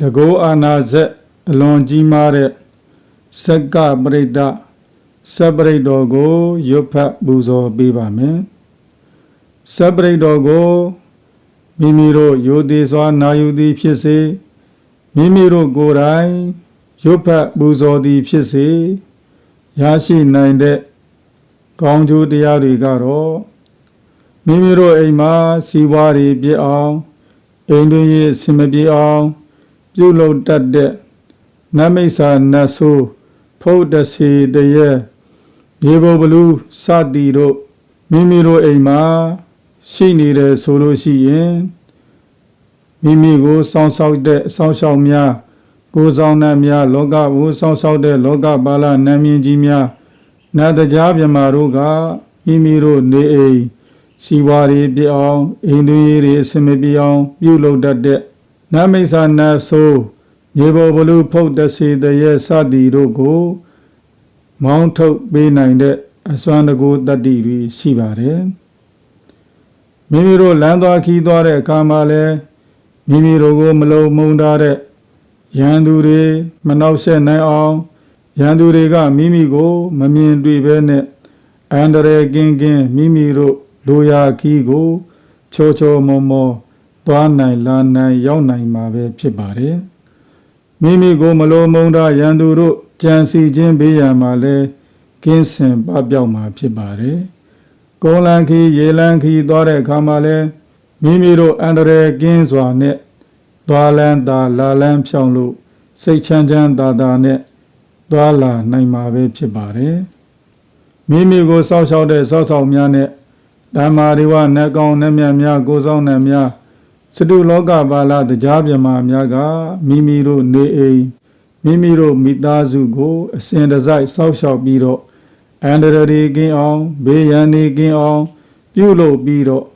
တကောအာနာဇက်အလွန်ကြီးမားတဲ့စက္ကပရိဒ္ဒစပရိတ်တော်ကိုရွတ်ဖတ်ပူဇော်ပေးပါမယ်စပရိတ်တော်ကိုမိမိတို့ယိုသေးစွာနာယူသည်ဖြစ်စေမိမိတို့ကိုယ်တိုင်ရွတ်ဖတ်ပူဇော်သည်ဖြစ်စေရရှိနိုင်တဲ့ကောင်းကျိုးတရားတွေကတော့မိမိတို့အိမ်မှာစီးပွားတွေပြည့်အောင်အိမ်တွင်ရေးအဆင်မပြေအောင် ပြုလုပ်တတ်တဲ့နမိတ်စာနတ်ဆိုးဖုတ်တစီတရေရေဘဘလူစသည်တို့မိမိတို့အိမ်မှာရှိနေတယ်ဆိုလို့ရှိရင်မိမိကိုစောင့်ရှောက်တဲ့အဆောင်ရှောက်များကိုယ်ဆောင်နှံများလောကကိုစောင့်ရှောက်တဲ့လောကပါဠနာမည်ကြီးများနတ်တရားမြမာတို့ကမိမိတို့နေအိမ်စီဝါရီပြအောင်အိမ်တွင်ရေးအစမပြေအောင်ပြုလုပ်တတ်တဲ့ နမိတ်စာနတ်ဆိုးရေဘောဘလူဖုတ်တစီတရေစသည်တို့ကို မောင်းထုတ်ပေးနိုင်တဲ့အစွမ်းတကူတတ္တိတွေရှိပါတယ်မိမိတို့လမ်းသွားခီးသွားတဲ့အခါမှာလည်းမိမိတို့ကိုမလုံမုန်းထားတဲ့ရန်သူတွေမနှောက်ယှက်နိုင်အောင်ရန်သူတွေကမိမိကို မမြင်တွေ့ဘဲနဲ့အန္တရာယ်ကင်းကင်းမိမိတို့လိုရာခီးကိုချောချောမောမော သွားနိုင်လာနိုင်ရောက်နိုင်မှာပဲဖြစ်ပါတယ်မိမိကိုမလိုမုန်းတာရန်သူတို့ကြံစီခြင်းဘေးရန်မှာလဲကင်းစင်ပပျောက်မှာဖြစ်ပါတယ်ကုန်းလန်းခီရေလန်းခီသွားတဲ့အခါမှာလဲမိမိတို့အန္တရာယ်ကင်းစွာနဲ့သွားလန်းသာလာလန်းဖြောင်းလို့စိတ်ချမ်းချမ်းသာသာနဲ့သွားလာနိုင်မှာပဲဖြစ်ပါတယ်မိမိကိုစောက်ရှောက်တဲ့စောက်ဆောင်များနဲ့ဓမ္မာရိဝနတ်ကောင်းနတ်မြတ်များကိုဆောင်နတ်များ စတုလောကပါဠတရားပြမများကမိမိတို့နေအိမ်မိမိတို့မိသားစုကို အစဉ်တစိုက်စောက်ရှောက်ပြီးတော့အန္တရာယ်ကင်းအောင်ဘေးရန်တွေကင်းအောင် ပြုလုပ်ပြီးတော့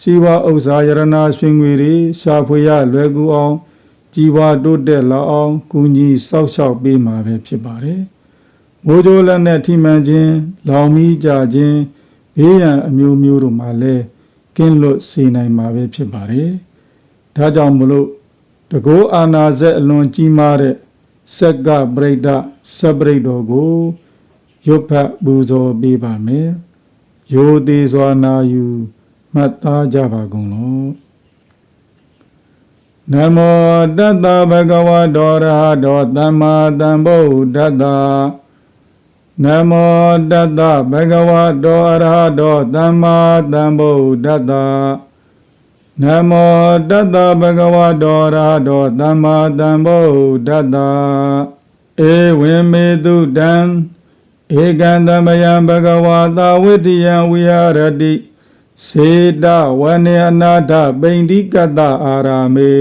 စီဝါဥစ္စာယရနာရှင်ငွေတွေရှာဖွေရလွယ်ကူအောင် ကြီးပွားတိုးတက်လာအောင်ကုညီစောက်ရှောက်ပေးမှာပဲဖြစ်ပါတယ်။မိုးကြိုးလက်နဲ့ထိမှန်ခြင်းလောင်မီးကြခြင်းဘေးရန်အမျိုးမျိုးတို့မှာလည်းကင်းလွတ်စေနိုင်မှာပဲဖြစ်ပါတယ်။ ဒါကြောင့်မလို့တကောအာနာဇက်အလွန်ကြီးမားတဲ့စက္ကပရိဒ္ဒစပရိဒ္တော်ကိုရွတ်ဖတ်ပူဇော်ပေးပါမယ်။ယောသေးစွာနာယူမှတ်သားကြပါကုန်လောနမောတတ္တဗဂဝတောရဟတောသမ္မာသမ္ဗုဒ္ဓတ္တနမောတတ္တဗဂဝတောအရဟတောသမ္မာသမ္ဗုဒ္ဓတ္တ နမောတတ္တဗဂဝတောရဟတောသမ္မာသမ္ဗုဒ္ဓတ္တဧဝံမေတုတံဧကံသမယံဘဂဝတာဝိတ္တယံဝိဟာရတိစေတဝနေအနာထပိန္တိကတအာရာမေ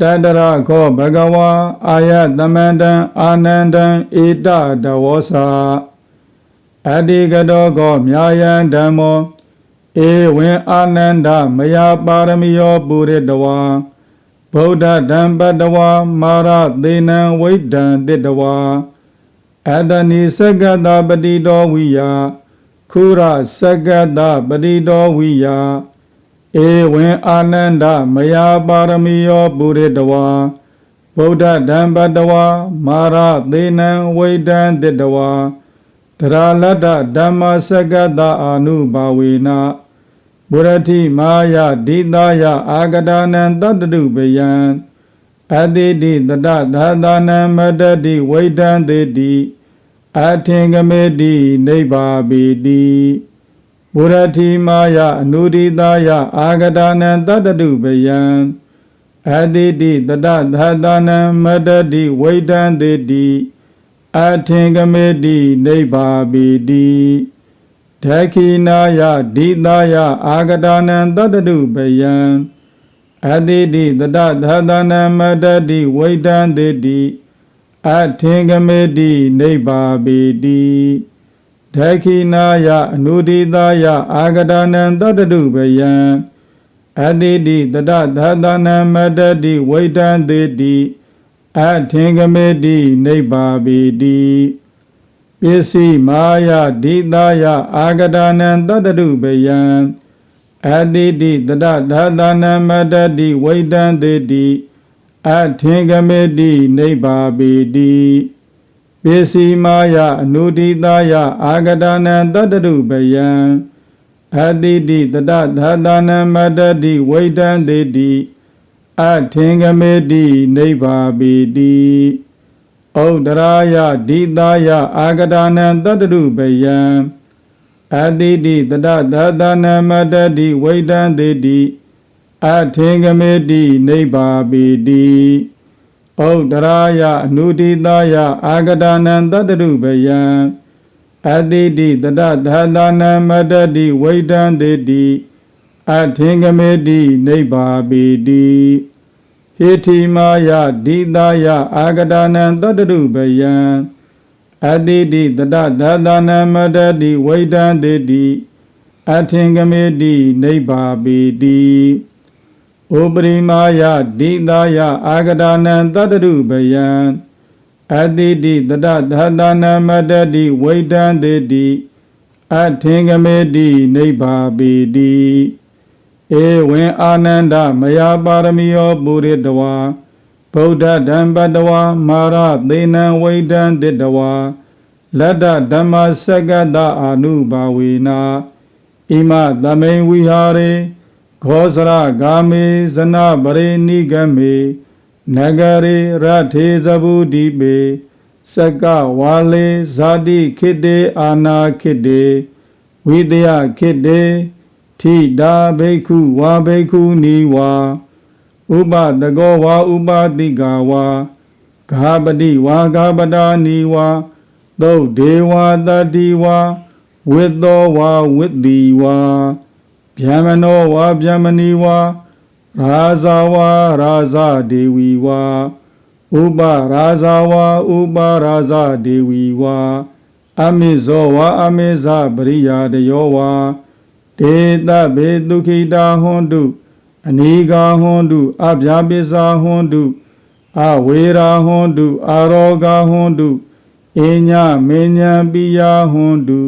တတရခောဘဂဝါအာယသမန္တံအာနန္တံဧတတဝောစာအတ္တိကတောကောမြာယံဓမ္မော ဧဝံအာနန္ဒမယပါရမီယောပုရိတဝါဗုဒ္ဓဓမ္ပတဝါမာရသေနံဝိဒံတိတဝါအတ္တနိစကတပတိတော်ဝိယခုရစကတပတိတော်ဝိယဧဝံအာနန္ဒမယပါရမီယောပုရိတဝါဗုဒ္ဓဓမ္ပတဝါမာရသေနံဝိဒံတိတဝါတရာလတ္တဓမ္မစကတအာနုဘာဝေန ဘုရတိမာယဒိတာယအာဂဒာနံတတ္တုပယံအတိတိတတသာသနံမတတိဝိဒံတေတိအထင်ကမေတိနိဗ္ဗာပိတိဘုရတိမာယအနုဒိတာယအာဂဒာနံတတတုပယံအတိတိတတသာသနံမတတိဝိဒံတေတိအထင်ကမေတိနိဗ္ဗာပိတိ ဒခိနာယဒိတာယအာဂဒာနံတတတုပယံအတိတိတတသာသနံမတတိဝိဒံတေတိအထင်ကမေတိနိဗ္ဗာပိတိဒခိနာယအနုဒိတာယအာဂဒာနံတတတုပယံအတိတိတတသာသနံမတတိဝိတံတေတိအထင်ကမေတိနိဗ္ဗာပိတိ ပစ္စည်းမာယဒိတာယအာဂဒာနံတတတုပယံအတိတိတတသာသနံမတတိဝိတံတေတိအထင်ကမေတိနိဗ္ဗာပေတိပိစီမာယအနုဒိတာယအာဂဒနံတတ္တရုပယံအတိတိတတသာသနံမတ္တတိဝိတံတေတိအထင်ကမေတိနိဗ္ဗာပေတိ ဩဒရာယဒိတာယအာဂဒနံတတ္တရုပယံအတိတိတတသာသနံမတ္တတိဝိတံတေတိအထင်ကမေတိနိဗ္ဗာပေတိဩဒရာယအနုဒိတာယအာဂဒနံတတ္တရုပယံအတိတိတတသာသနံမတ္တတိဝိတံတေတိအထင်ကမေတိနိဗ္ဗာပေတိ ဟေတိမာယဒိတာယအာဂဒနံတတ္တရုပယံအတိတိတတသာသနံမတ္တတိဝိတံတေတိအထင်ကမေတိနိဗ္ဗာပေတိဩပရိမာယဒိတာယအာဂဒနံတတ္တရုပယံအတိတိတတသာသနံမတ္တတိဝိတံတေတိအထင်ကမေတိနိဗ္ဗာပေတိ ဧဝံအာနန္ဒမယပါရမီယောပုရိတဝါဗုဒ္ဓဓမ္ပတဝါမာရသေနံဝိတံတိတဝါလတ္တဓမ္မစကတအာနုဘာဝေနာဣမသမိန်ဝိဟာရေခောစရဂာမေဇနပရိနိဂမေနဂရေရထေဇဗုဒိပေစကဝါလေဇာတိခိတေအာနာခိတေဝိတယခိတေ ထိတာဘိက္ခုဝါဘိက္ခုနီဝါဥပတကောဝါဥပတိကာဝါဂါပတိဝါဂါပတာနီဝါသုတ်ဒေဝတတိဝါဝိသောဝါဝိတိဝါဗျမနောဝါဗျမနီဝါရာဇာဝါရာဇဒေဝီဝါဥပရာဇာဝါဥပရာဇဒေဝီဝါအမိဇောဝါအမိဇပရိယာတယောဝါ ဒေတဗေဒုခိတာဟွန်တုအနိဂါဟွန်တုအဗျာပိစာဟွန်တုအဝေရာဟွန်တုအာရောဂါဟွန်တုအညမေညာပိယဟွန်တု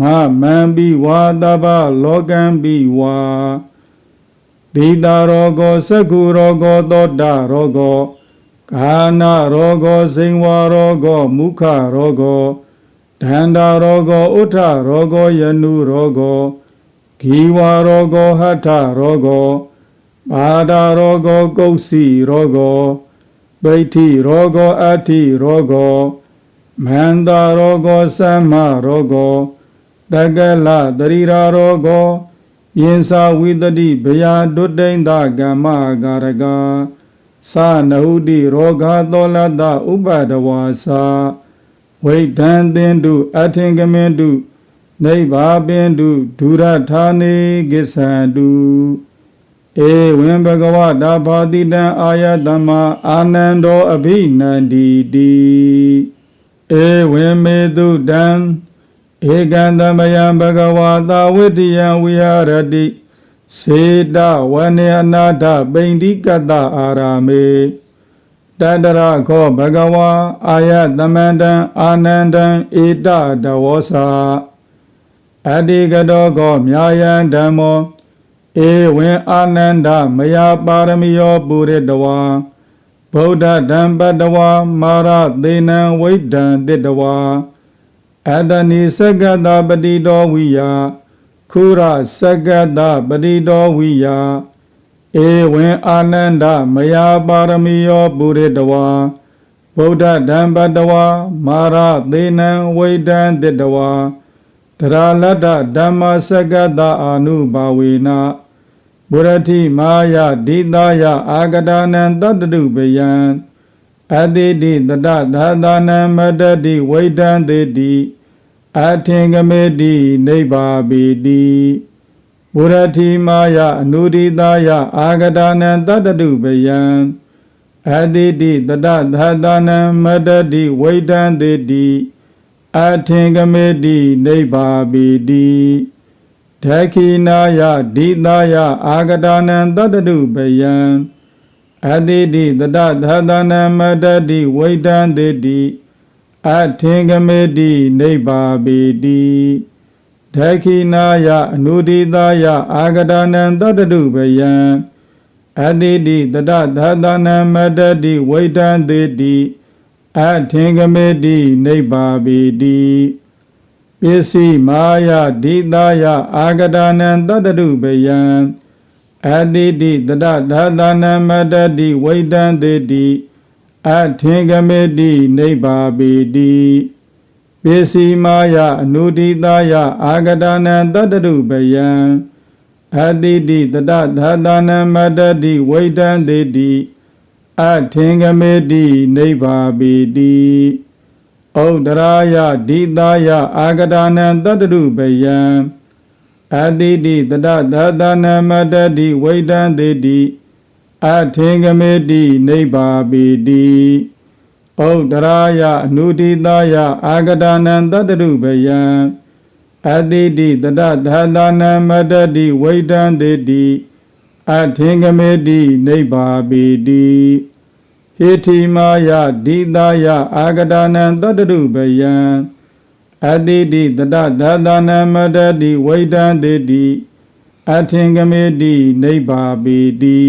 မမံပိဝါတဗလောကံပိဝါဒေတာရောဂောသက္ကုရောဂောသောတာရောဂောကာနာရောဂောစိန်ဝါရောဂောမုခရောဂောဒန္တာရောဂောဥထရောဂောယနုရောဂော ဂီဝါရောဂောဟထရောဂောပါဒာရောဂောကုတ်စီရောဂောပဋိဋ္ဌိရောဂောအဋ္ဌိရောဂောမန္တာရောဂောသမ္မာရောဂောတကလတရိရာရောဂောယင်္စာဝိတတိဘယာဒုတ္တိန်တကမ္မကာရကသာနဟုတိရောဂသောလတဥပဒဝါစာဝိဒံသင်တုအထင်ကမင်တု နိဗ္ဗာပင်တုဒုရထာနေကိသံတုဧဝံဘဂဝတာဘာတိတံအာယတမအာနန္ဒောအဘိနန္တိတိဧဝံမေတုတံဧကံသမယံဘဂဝတာဝိတ္တယံဝိဟာရတိစေတဝနေအနာထပိန္တိကတအာရာမေတတရခောဘဂဝါအာယတမန္တံအာနန္တံဧတတဝောစာ အတ္တိကတောကောမြာယံဓမ္မောဧဝံအာနန္ဒမယပါရမီယောပုရိတဝါဗုဒ္ဓဓမ္ပတဝါမာရသေနံဝိဒံတိတဝါအတနိစကတပတိတောဝိယခုရစကတပတိတောဝိယဧဝံအာနန္ဒမယပါရမီယောပုရိတဝါဗုဒ္ဓဓမ္ပတဝါမာရသေနံဝိဒံတိတဝါ တရာလတ္တဓမ္မစကတအာနုဘာဝေနဘုရတိမာယဒိတာယအာဂဒနံတတ္တုပယံအတိတိတတသာသနံမတ္တတိဝိတံတေတိအထင်ကမေတိနိဗ္ဗာပိတိဘုရတိမာယအနုဒိတာယအာဂဒနံတတ္တုပယံအတိတိတတသာသနံမတ္တတိဝိတံတေတိ အထင်ကမေတိနိဗ္ဗာပိတိဒခိနာယဒိတာယအာဂဒနံတတ္တုပယံအတိတိတတသာသနံမတ္တတိဝိတံတေတိအထင်ကမေတိနိဗ္ဗာပိတိဒခိနာယအနုဒိတာယအာဂဒနံတတ္တုပယံအတိတိတတသာသနာမတ္တတိဝိတံသေတိ အထင်ကမေတိနိဗ္ဗာပိတိပစ္စည်းမာယဒိတာယအာဂဒာနံတတ္တရုပယံအတိတိတတသာသနာမတ္တတိဝိတံသေတိအထင်ကမေတိနိဗ္ဗာပိတိပစ္စည်းမာယအနုဒိတာယအာဂဒာနံတတ္တရုပယံအတိတိတတသာသနာမတ္တတိဝိတံသေတိ အထင်ကမေတိနိဗ္ဗာပိတိဩဒရာယဒိတာယအာဂဒာနံတတ္တရုပယံအတိတိတတသာသနာမတ္တတိဝိတံသေတိအထင်ကမေတိနိဗ္ဗာပိတိဩဒရာယအနုဒိတာယအာဂဒာနံတတ္တရုပယံအတိတိတတသာသနာမတ္တတိဝိတံသေတိ အထင်ကမေတိနိဗ္ဗာပိတိဟေတိမာယဒိတာယအာဂဒာနံတတ္တရုပယံအတိတိတတသာသနာမတ္တတိဝိတံသေတိအထင်ကမေတိနိဗ္ဗာပိတိ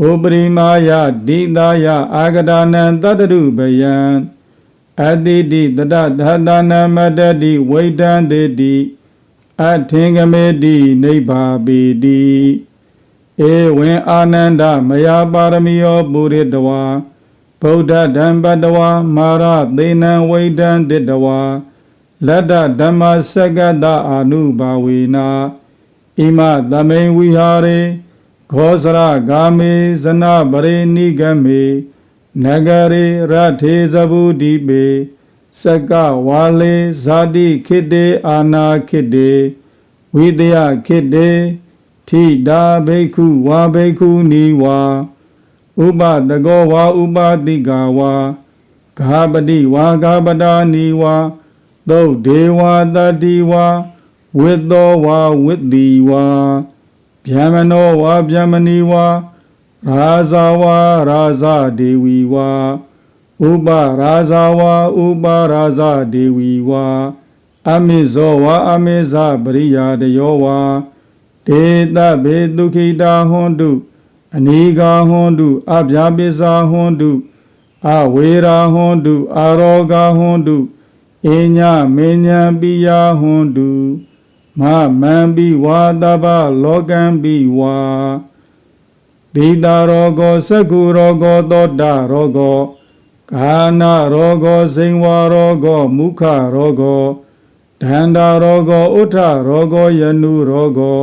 ဩပရိမာယဒိတာယအာဂဒာနံတတ္တရုပယံအတိတိတတသာသနာမတ္တတိဝိတံသေတိအထင်ကမေတိနိဗ္ဗာပိတိ ဧဝံအာနန္ဒမယပါရမီယောပုရိတဝါဗုဒ္ဓဓမ္ပတဝါမာရသေနံဝိတံတတဝါလတ္တဓမ္မစက္ကတအာနုဘာဝေနာဣမသမိန်ဝိဟာရေခောစရဂာမေဇနပရိနိဂမေနဂရေရထေဇဗုဒိပေစက္ကဝါလေဇာတိခိတေအာနာခိတေဝိတယခိတေ ထိတာဘိက္ခုဝါဘိက္ခုနီဝါဥပတကောဝါဥပတိကာဝါဂါပတိဝါဂါပတာနီဝါသုတ်ဒေဝတတိဝါဝိသောဝါဝိတိဝါဗျမနောဝါဗျမနီဝါရာဇာဝါရာဇဒေဝီဝါဥပရာဇာဝါဥပရာဇဒေဝီဝါအမိဇောဝါအမိဇပရိယာတယောဝါ ဒေတဗေတုခိတာဟွန်တုအနိဂါဟွန်တုအဗျာပိစာဟွန်တုအဝေရာဟွန်တုအာရောဂါဟွန်တုအညမေညာပိယဟွန်တုမမံပိဝါတပလောကံပိဝါဒေတာရောဂောသကုရောဂောသောတာရောဂောကာနာရောဂောဇိန်ဝါရောဂောမုခရောဂောဒန္တာရောဂောဥထရောဂောယနုရောဂော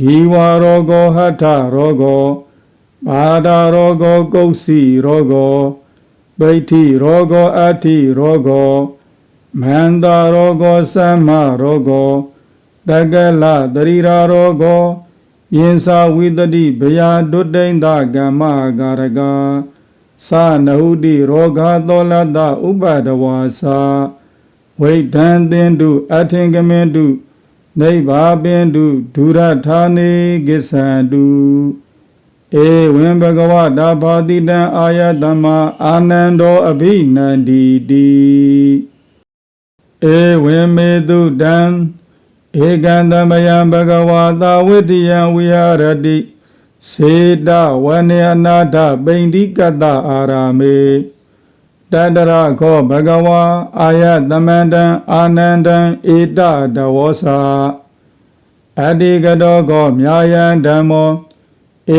ဂီဝါရောဂောဟထရောဂောပါဒာရောဂောကုတ်စီရောဂောပဋ္ဌိရောဂောအဋ္ဌိရောဂောမန္တာရောဂောသမ္မာရောဂောတက္ကလတရိရာရောဂောယင်္စာဝိတတိဘယဒုတိန်တကမ္မကာရကသာနဟုတိရောဂါသောလတဥပဒဝါစာဝိဒံသင်တုအထင်ကမင်တု နိဗ္ဗာပင်တုဒုရထာနေကိစ္ဆန္တုဧဝံဘဂဝတာဘာတိတံအာယတမအာနန္ဒောအဘိနန္တိတိဧဝံမေတုတံဧကံသမယံဘဂဝတာဝိတ္တယံဝိဟာရတိစေတဝနေအနာထပိန္တိကတအာရာမေ တတရခောဘဂဝါအာယတမန္တံအာနန္တံဧတတဝောစာအတ္တိကတောကောမြာယံဓမ္မော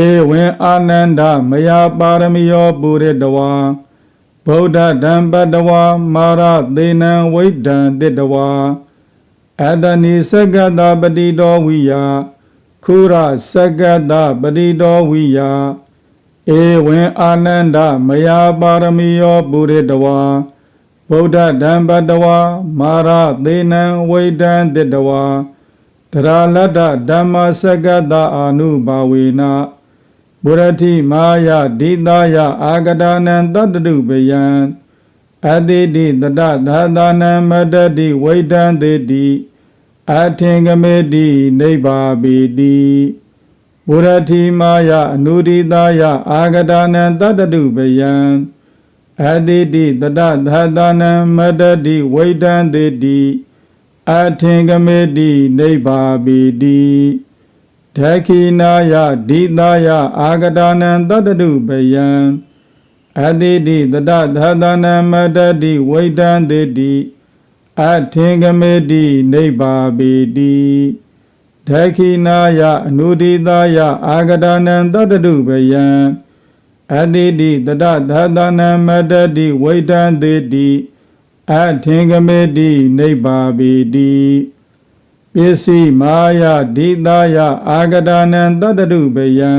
ဧဝံအာနန္ဒမယပါရမီယောပုရိတဝါဗုဒ္ဓဓမ္ပတဝါမာရသေနံဝိဒံတိတဝါအတ္တနိစက္ကတပတိတော်ဝိယခုရစက္ကတပတိတော်ဝိယ ဧဝံအာနန္ဒမယပါရမီယောပုရိတဝါဗုဒ္ဓဓမ္ပတဝါမာရသေနံဝိဒံတိတဝါတရာလတ္တဓမ္မစက္ကတအာနုဘာဝေနဘုရတိမာယဒိတာယအာဂဒာနံတတ္တုပယံအတိတိတတသာသနာမတ္တိဝိဒံသေတိအထင်ကမေတိနိဗ္ဗာပိတိ ဘုရတိမာယအနုဒိတာယအာဂဒာနံတတ္တုပယံအတိတိတတသာသနာမတ္တိဝိဒံသေတိအထင်ကမေတိနိဗ္ဗာပိတိဘဒခိနာယဒိသာယအာဂဒါနံတတ္တုပယံအတိတိတတသသနာမတတိဝိတံတေတိအထင်ကမေတိနိဗ္ဗာပေတိ ဒခိနာယအနုဒိသာယအာဂဒါနံတတ္တုပယံအတိတိတတသသနာမတတိဝိတံတေတိအထင်ကမေတိနိဗ္ဗာပေတိပစ္စည်းမာယဒိသာယအာဂဒါနံတတ္တုပယံ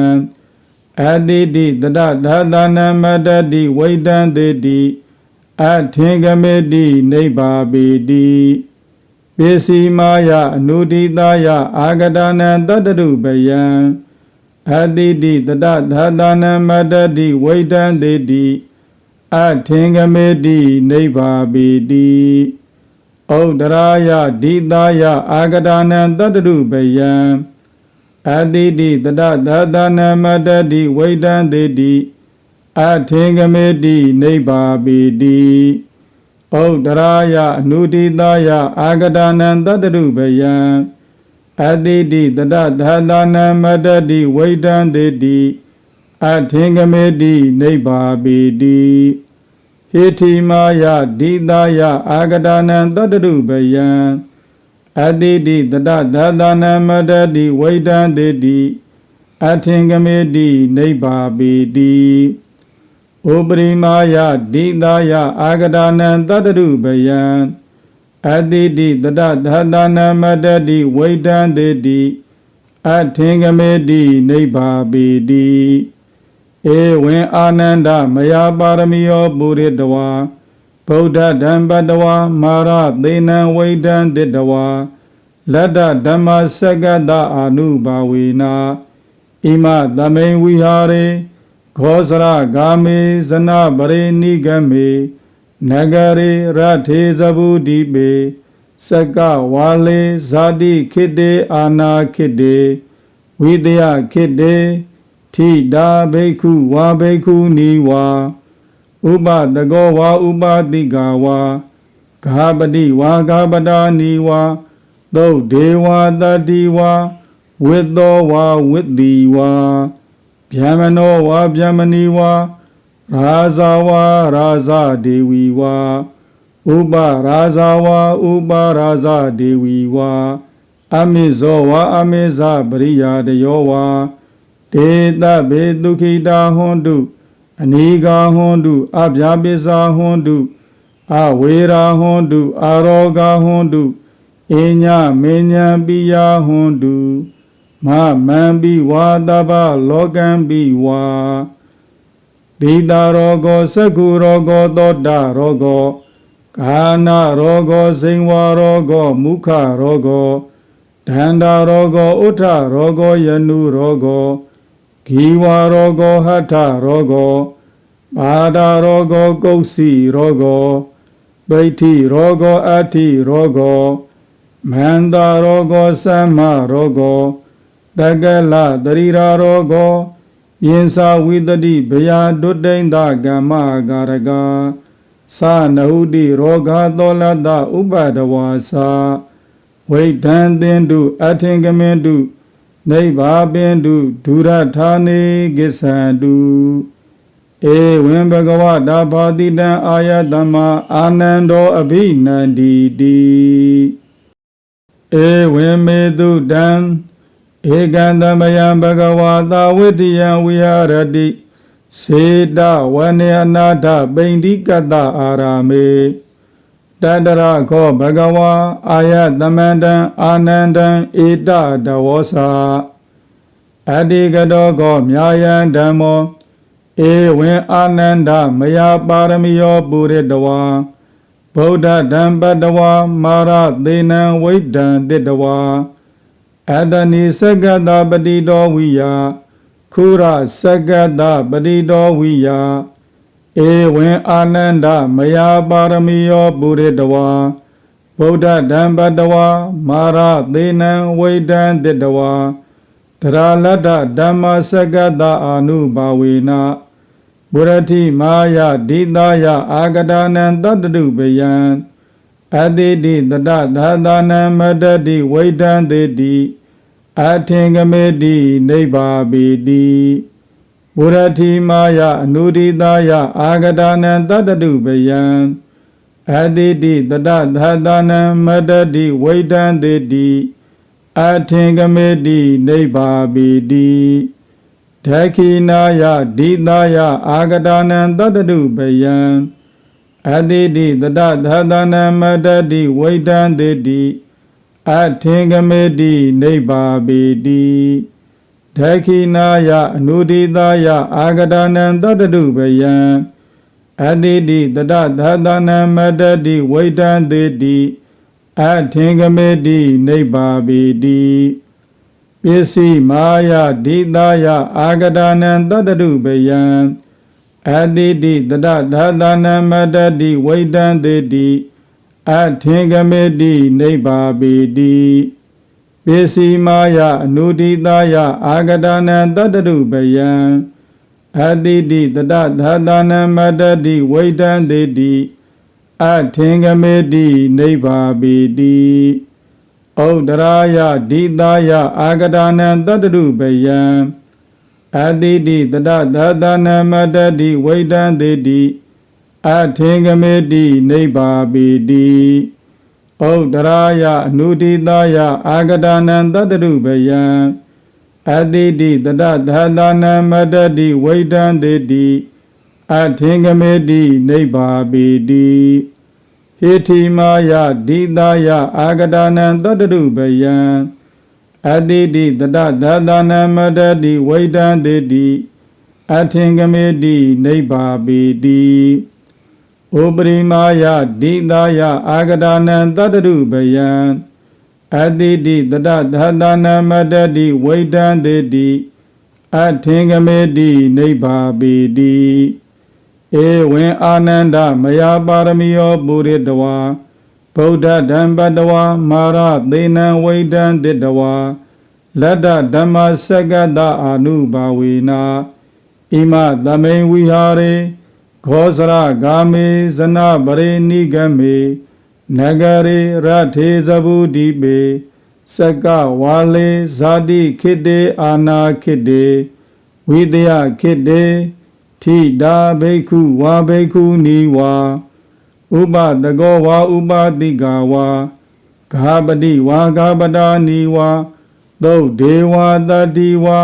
အတိတိတတသသနာမတတိဝိတံတေတိအထင်ကမေတိနိဗ္ဗာပေတိ ပစ္စည်းမာယအနုဒိသာယအာဂဒါနံတတ္တုပယံအတိတိတတသသနာမတတိဝိတံတေတိအထင်ကမေတိနိဗ္ဗာပေတိဩဒရာယဒိသာယအာဂဒါနံတတ္တုပယံအတိတိတတသသနာမတတိဝိတံတေတိအထင်ကမေတိနိဗ္ဗာပေတိ ဩဒရာယအနုဒိသာယအာဂဒါနံတတ္တုပယံအတိတိတတသသနာမတတိဝိတံတေတိအထင်ကမေတိနိဗ္ဗာပေတိဟေတိမာယဒိသာယအာဂဒါနံတတ္တုပယံအတိတိတတသသနာမတတိဝိတံတေတိအထင်ကမေတိနိဗ္ဗာပေတိ ဩပရိမာယဒိသာယအာဂဒါနံတတ္တုပယံအတိတိတတသသနာမတတိဝိတံတေတိအထင်ကမေတိနိဗ္ဗာပေတိဧဝံအာနန္ဒမယပါရမီယောပုရိတဝါဗုဒ္ဓဓမ္ပတဝါမာရသေနံဝိဒံတိတဝါလတ္တဓမ္မစက္ကတအာနုဘာဝေနာဣမသမိန်ဝိဟာရေ ခောစရဂာမေဇနပရိနိဂမေနဂရေရထေဇဗုဒိပေစက္ကဝါလေဇာတိခိတေအာနာခိတေဝိတယခိတေထိတာဘိက္ခုဝါဘိက္ခုနီဝါဥပတကောဝါဥပတိကာဝါဂါပတိဝါဂါပတာနီဝါသုတ်ဒေဝတတိဝါဝိသောဝါဝိတိဝါ ဗျမနောဝါဗျမနီဝါရာဇာဝါရာဇဒေဝီဝါဥပရာဇာဝါဥပရာဇဒေဝီဝါအမိဇောဝါအမိဇပရိယာတယောဝါဒေတဘေဒုခိတာဟွန်တုအနိဂါဟွန်တုအဗျာပိစာဟွန်တုအဝေရာဟွန်တုအာရောဂါဟွန်တုအညမေညာပိယဟွန်တု မမံပိဝါတပလောကံပိဝါဒေတာရောဂောသက္ကုရောဂောသောတာရောဂောကာနာရောဂောစိန်ဝါရောဂောမုခရောဂောဒန္တာရောဂောဥထရောဂောယနုရောဂောဂီဝါရောဂောဟထရောဂောပါဒရောဂောကုတ်စီရောဂောပဋိဋ္ဌိရောဂောအဋ္ဌိရောဂောမန္တာရောဂောသမ္မာရောဂော တက္ကလတရိရာရောဂောယင်္စာဝိတတိဘယာဒုတ္တိန်ဒကမ္မကာရကသာနဟုတိရောဂသောလတဥပဒဝါစာဝိဒံသင်တုအထင်ကမင်တုနိဗ္ဗာပင်တုဒုရထာနေကိစ္ဆန္တုဧဝံဘဂဝတာဘာတိတံအာယတမအာနန္ဒောအဘိနန္တိတိဧဝံမေတုတံ ဧကံသမယံဘဂဝတာဝိတ္တယံဝိဟာရတိစေတဝနေအနာထပိန္တိကတအာရာမေတတရခောဘဂဝါအာယတမန္တံအာနန္တံဧတတဝောစာအတ္တိကတောကောမြာယံဓမ္မောဧဝံအာနန္ဒမယပါရမီယောပုရိတဝါဗုဒ္ဓဓမ္ပတဝါမာရသေနံဝိဒံတိတဝါ အတ္တနိစက္ကတပတိတော်ဝိယခုရစက္ကတပတိတော်ဝိယဧဝံအာနန္ဒမယပါရမီယောပုရိတဝါဗုဒ္ဓဓမ္ပတဝါမာရသေနံဝိဒံတိတဝါတရာလတ္တဓမ္မစက္ကတအာနုဘာဝေနဘုရတိမာယဒိတာယအာဂဒါနံတတ္တုပယံ အတိတိတတသာသနံမတတိဝိဒံတေတိအထင်ကမေတိနိဗ္ဗာပိတိဘုရတိမာယအနုဒိတာယအာဂဒာနံတတ္တတုပယံအတိတိတတသတနံမတ္တတိဝိတံတေတိအထင်ကမေတိနိဗ္ဗာပိတိဒခိနာယဒိတာယအာဂဒာနံတတ္တတုပယံ အတိတိတတသတနံမတ္တတိဝိတံတေတိအထင်ကမေတိနိဗ္ဗာပိတိဒခိနာယအနုဒိတာယအာဂဒာနံတတ္တတုပယံအတိတိတတသတနံမတ္တတိဝိတံတေတိအထင်ကမေတိနိဗ္ဗာပိတိပစ္စည်းမာယဒိတာယအာဂဒာနံတတ္တတုပယံ အတိတိတတသတနံမတ္တတိဝိတံတေတိအထင်ကမေတိနိဗ္ဗာပိတိပစ္စည်းမာယအနုဒိတာယအာဂဒာနံတတ္တတုပယံအတိတိတတသတနံမတ္တတိဝိတံတေတိအထင်ကမေတိနိဗ္ဗာပိတိဩဒရာယဒိတာယအာဂဒာနံတတ္တတုပယံ အတိတိတတသတနံမတ္တတိဝိတံတေတိအထင်ကမေတိနိဗ္ဗာပိတိဩဒရာယအနုဒိတာယအာဂဒာနံတတ္တရုပယံအတိတိတတသတနံမတ္တတိဝိတံတေတိအထင်ကမေတိနိဗ္ဗာပိတိဟေတိမာယဒိတာယအာဂဒာနံတတ္တရုပယံ အတိတိတတသတနံမတ္တတိဝိတံတေတိအထင်ကမေတိနိဗ္ဗာပိတိဩပရိမာယဒိတာယအာဂဒာနံတတ္တရုပယံအတိတိတတသတနံမတ္တတိဝိတံတေတိအထင်ကမေတိနိဗ္ဗာပိတိဧဝံအာနန္ဒမယပါရမီယောပုရိတဝါ ဗုဒ္ဓဓမ္ပတဝါမာရသေနံဝိတံတိတဝါလတ္တဓမ္မစက္ကတအာနုဘာဝေနာဣမသမိန်ဝိဟာရေခောစရဂာမေဇနပရိနိဂမေနဂရေရထေဇဗုဒိပေစကဝါလေဇာတိခိတေအာနာခိတေဝိတယခိတေထိတာဘိက္ခုဝါဘိက္ခုနီဝါ ဥပတကောဝါဥပတိကဝါဂါပတိဝါဂါပတာနီဝါသုတ်ဒေဝတတိဝါ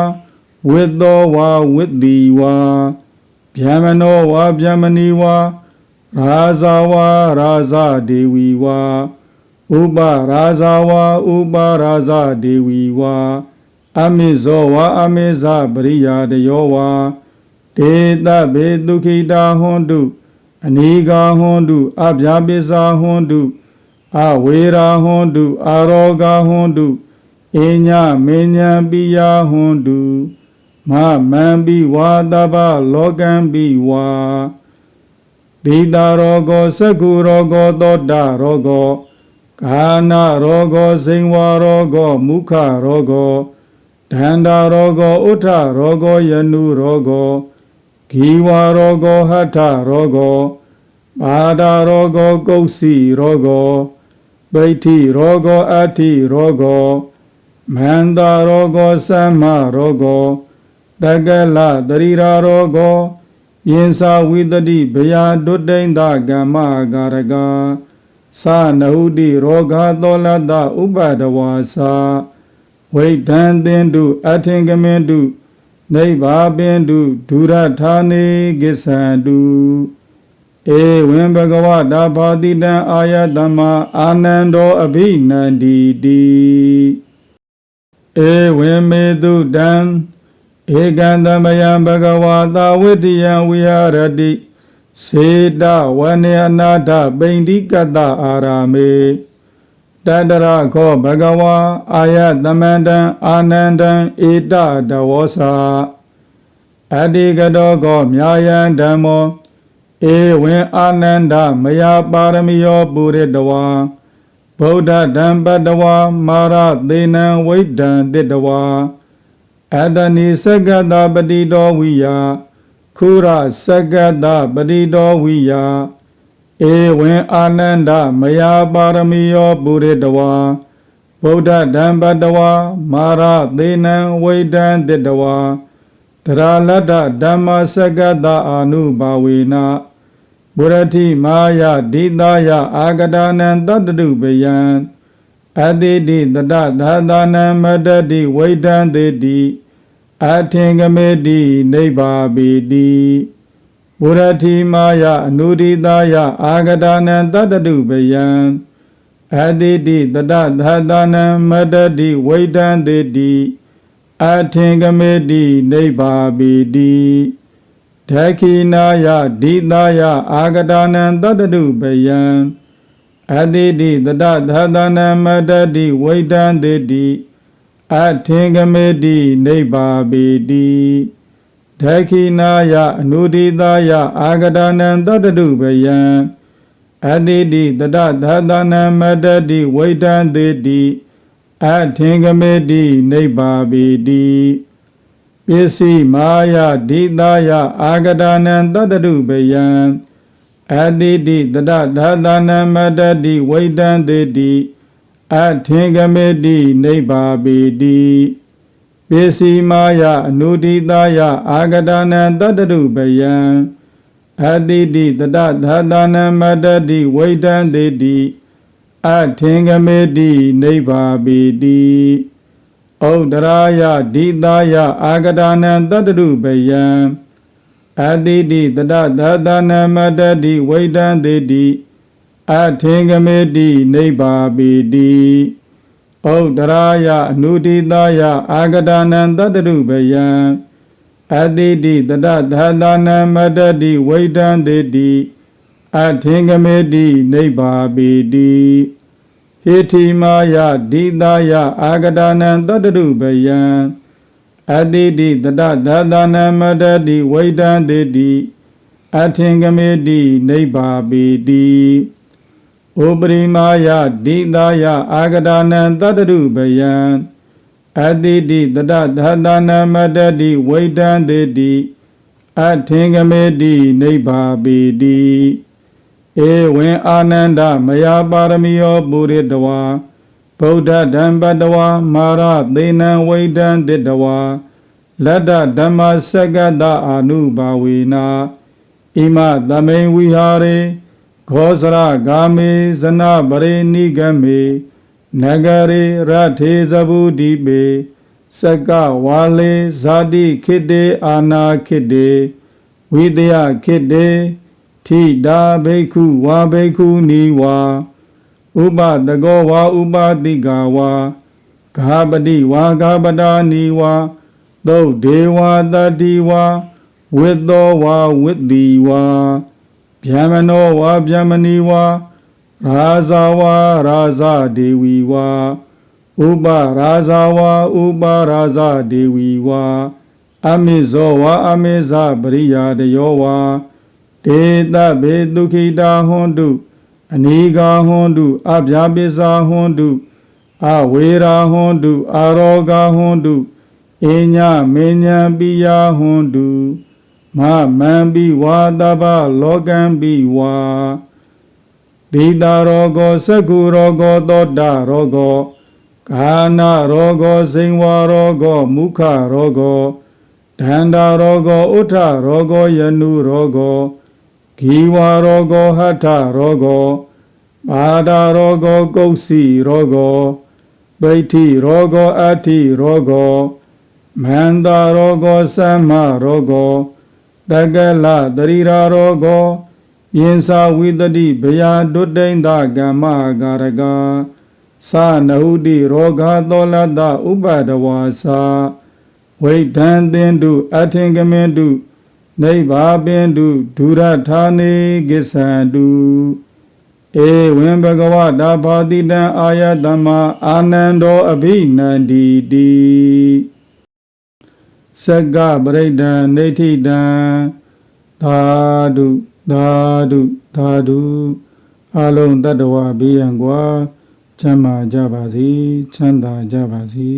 ဝိသောဝါဝိတိဝါဗျမနောဝါဗျမနီဝါရာဇာဝါရာဇဒေဝီဝါဥပရာဇာဝါဥပရာဇဒေဝီဝါအမိဇောဝါအမိဇပရိယာတယောဝါဒေတဘေဒုခိတာဟွန်တု အနိကာဟွန်တုအဗျာပိစာဟွန်တုအဝေရာဟွန်တုအာရောဂဟွန်တုအညမေညာပိယဟွန်တုမမံပိဝါတပလောကံပိဝါဒေတာရောဂောသက္ကုရောဂောသောတာရောဂောကာနာရောဂောစိန်ဝါရောဂောမုခရောဂောဒန္တာရောဂောဥထရောဂောယနုရောဂော ဂီဝါရောဂောဟထရောဂောပါဒရောဂောကုတ်စီရောဂောပဋိဋ္ဌိရောဂောအဋ္ဌိရောဂောမန္တာရောဂောသမ္မာရောဂောတက္ကလတရိရာရောဂောယင်စာဝိတတိဘယာဒုတ္တိန်တကမ္မကာရကသာနဟုတိရောဂသောလတဥပဒဝါစာဝိဒံသင်တုအထင်ကမင်တု နိဗ္ဗာပင်တုဒုရထာနေကိသံတုဧဝံဘဂဝတာဘာတိတံအာယတမအာနန္ဒောအဘိနန္တိတိဧဝံမေတုတံဧကံသမယံဘဂဝါသာဝိတ္တယံဝိဟာရတိစေတဝနေအနာထပိန္တိကတအာရာမေ တတရခောဘဂဝါအာယသမန္တံအာနန္တံဧတတဝောစာအတ္တိကတောကောမြာယံဓမ္မောဧဝံအာနန္ဒမယပါရမီယောပုရိတဝါဗုဒ္ဓဓမ္ပတဝါမာရသေနံဝိဒံတိတဝါအတဏိစက္ကတပတိတော်ဝိယခုရစက္ကတပတိတော်ဝိယ ဧဝံအာနန္ဒမယပါရမီယောပုရိတဝါဗုဒ္ဓဓမ္ပတဝါမာရသေနံဝိဒံတတဝါတရာလတ္တဓမ္မစကတအာနုဘာဝေနဘုရတိမာယဒိတာယအာဂဒာနံတတ္တုပယံအတိတိတတသာသနံမတ္တိဝိဒံတေတိအထင်ကမေတိနိဗ္ဗာပိတိ ဘုရတိမာယအနုဒိတာယအာဂဒာနံတတ္တုပယံအတိတိတတသာသနံမတ္တိဝိဒံတေတိအထင်ကမေတိနိဗ္ဗာပိတိဒခိနာယဒိတာယအာဂဒာနံတတ္တုပယံအတိတိတတသာသနံမတ္တိဝိဒံတေတိအထင်ကမေတိနိဗ္ဗာပိတိ ဒခိနာယအနုဒိတာယအာဂဒာနံတတ္တုပယံအတိတိတတသာသနံမတ္တိဝိဒံတေတိအထင်ကမေတိနိဗ္ဗာပိတိပစ္စည်းမာယဒိတာယအာဂဒာနံတတ္တုပယံအတိတိတတသာသနံမတ္တိဝိဒံတေတိအထင်ကမေတိနိဗ္ဗာပိတိ ပစ္စည်းမာယအနုဒိတာယအာဂဒာနံတတ္တုပယံအတိတိတတသာသနံမတ္တိဝိဒံတေတိအထင်ကမေတိနိဗ္ဗာပိတိဩဒရာယဒိတာယအာဂဒာနံတတ္တုပယံအတိတိတတသာသနံမတ္တိဝိဒံတေတိအထင်ကမေတိနိဗ္ဗာပိတိ ဩဒရာယအနုဒိတာယအာဂဒာနံတတ္တုပယံအတိတိတတသာသနံမတ္တိဝိဒံတေတိအထင်ကမေတိနိဗ္ဗာပိတိဟေတိမာယဒိတာယအာဂဒာနံတတ္တုပယံအတိတိတတသာသနံမတ္တိဝိဒံတေတိအထင်ကမေတိနိဗ္ဗာပိတိ ဩပရိမာယဒိတာယအာဂဒာနံတတ္တုပယံအတိတိတတသာသနံမတ္တိဝိဒံတေတိအထင်ကမေတိနိဗ္ဗာပိတိဧဝံအာနန္ဒမယာပါရမီယောပုရိတဝါဗုဒ္ဓဓမ္ပတဝါမာရသေနံဝိဒံတိတဝါလတ္တဓမ္မစကတအာနုဘာဝေနာဣမသမိန်ဝိဟာရေ ခောစရဂာမေဇနပရိနိဂမေနဂရေရထေဇဗုဒိပေစကဝါလေဇာတိခိတေအာနာခိတေဝိတယခိတေထိတာဘိက္ခုဝါဘိက္ခုနီဝါဥပတကောဝါဥပတိကာဝါဂါပတိဝါဂါပတာနီဝါသုတ်ဒေဝတတိဝါဝိသောဝါဝိတိဝါ ဗျမနောဝါဗျမနီဝါရာဇာဝါရာဇဒေဝီဝါဥပရာဇာဝါဥပရာဇဒေဝီဝါအမိဇောဝါအမိဇပရိယာတယောဝါဒေတဗေဒုခိတာဟွန်တုအနိကာဟွန်တုအဗျာပိစာဟွန်တုအဝေရာဟွန်တုအာရောဂဟွန်တုအညမေညာပိယဟွန်တု မမံပိဝါတပလောကံပိဝါဒေတာရောဂောသကုရောဂောသောတာရောဂောကာနာရောဂောစိန်ဝါရောဂောမုခရောဂောဒန္တာရောဂောဥထရောဂောယနုရောဂောဂီဝါရောဂောဟထရောဂောပါဒရောဂောကုတ်စီရောဂောဗိဋ္ဌိရောဂောအဋ္ဌိရောဂောမန္တာရောဂောသမရောဂော တက္ကလတရိရာရောဂောယင်စာဝိတတိဘယဒုတိန်သကမ္မကာရကသာနဟုတိရောဂသောလတဥပဒဝါစာဝိဒံသင်တုအထင်ကမင်တုနိဗ္ဗာပင်တုဒုရထာနေကိသံတုဧဝံဘဂဝတာဘာတိတံအာယတမအာနန္ဒောအဘိနန္တိတိ စက္ကပရိဒံနေဋ္ဌိတံသာဓုသာဓုသာဓုအလုံးတတ္တဝဘေးရန်ကွာချမ်းသာကြပါစေချမ်းသာကြပါစေ